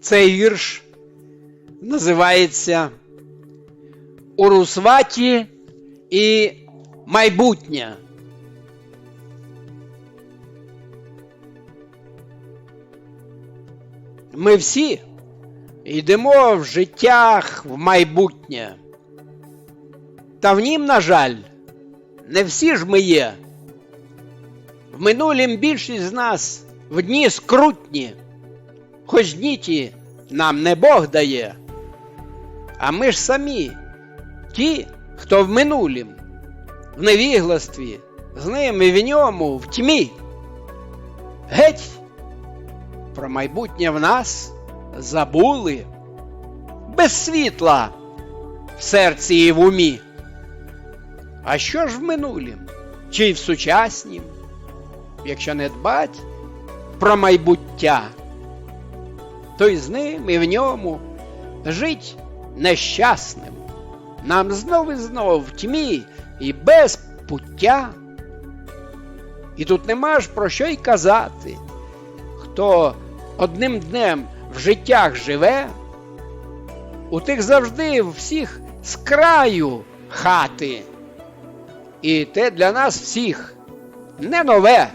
Цей вірш називається Урусваті і майбутнє. Ми всі йдемо в життях в майбутнє. Та в нім, на жаль, не всі ж ми є. В минулім більшість з нас в дні скрутні, дні нам не Бог дає. А ми ж самі, ті, хто в минулім, в невігластві, з ним і в ньому, в тьмі. Геть про майбутнє в нас забули без світла в серці і в умі. А що ж в минулім, чи й в сучаснім, якщо не дбать про майбуття, то й з ним і в ньому жить нещасним, нам знов і знов в тьмі і без пуття. І тут нема ж про що й казати, хто одним днем в життях живе, у тих завжди всіх з краю хати. І те для нас всіх не нове.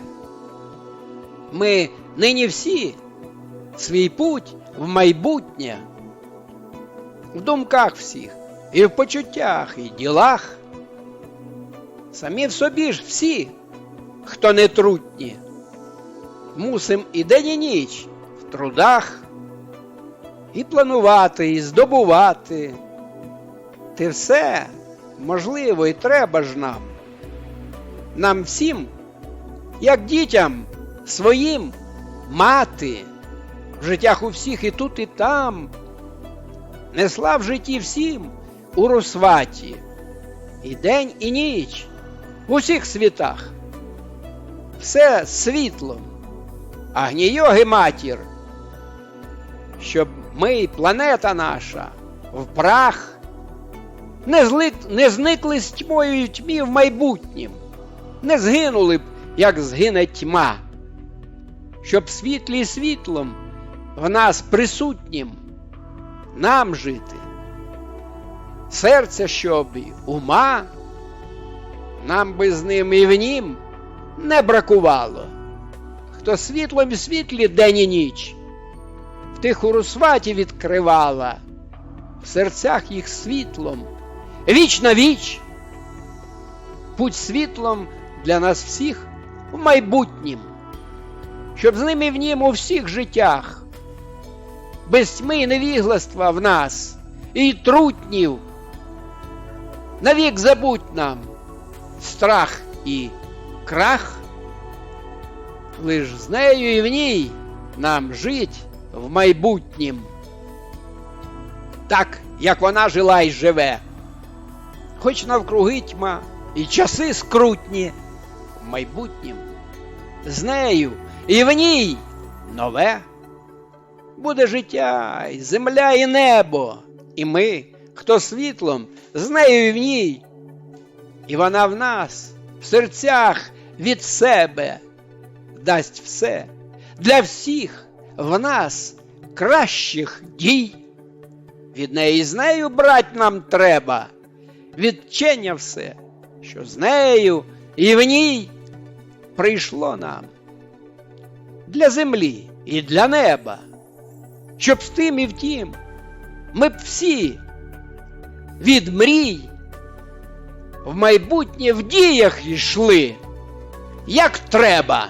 Ми нині всі свій путь в майбутнє, в думках всіх, і в почуттях, і ділах. Самі в собі ж всі, хто не трутні, мусим і день і ніч в трудах і планувати, і здобувати. Те все можливо і треба ж нам. Нам всім, як дітям своїм мати, в життях у всіх і тут, і там, несла в житті всім у розсваті, і день, і ніч в усіх світах. Все світлом, гнійоги матір, щоб ми, планета наша, в прах не, злик, не зникли з тьмою і тьмі в майбутнім, не згинули б, як згине тьма, щоб світлі світлом в нас присутнім нам жити, серця щоб і ума, нам би з ним і в нім не бракувало. Хто світлом і світлі день і ніч, в тих у розсваті відкривала, в серцях їх світлом, віч на віч, путь світлом для нас всіх в майбутнім, щоб з ними в нім у всіх життях, без тьми і невігластва в нас і трутнів, навік забудь нам страх і крах, лиш з нею і в ній нам жить в майбутнім, так, як вона жила і живе, хоч навкруги тьма і часи скрутні в майбутнім, з нею і в ній нове. Буде життя, і земля, і небо, і ми, хто світлом, з нею і в ній, і вона в нас, в серцях від себе дасть все для всіх в нас кращих дій. Від неї з нею брать нам треба, відчення все, що з нею і в ній прийшло нам для землі і для неба, щоб з тим і втім ми б всі від мрій в майбутнє в діях йшли, як треба.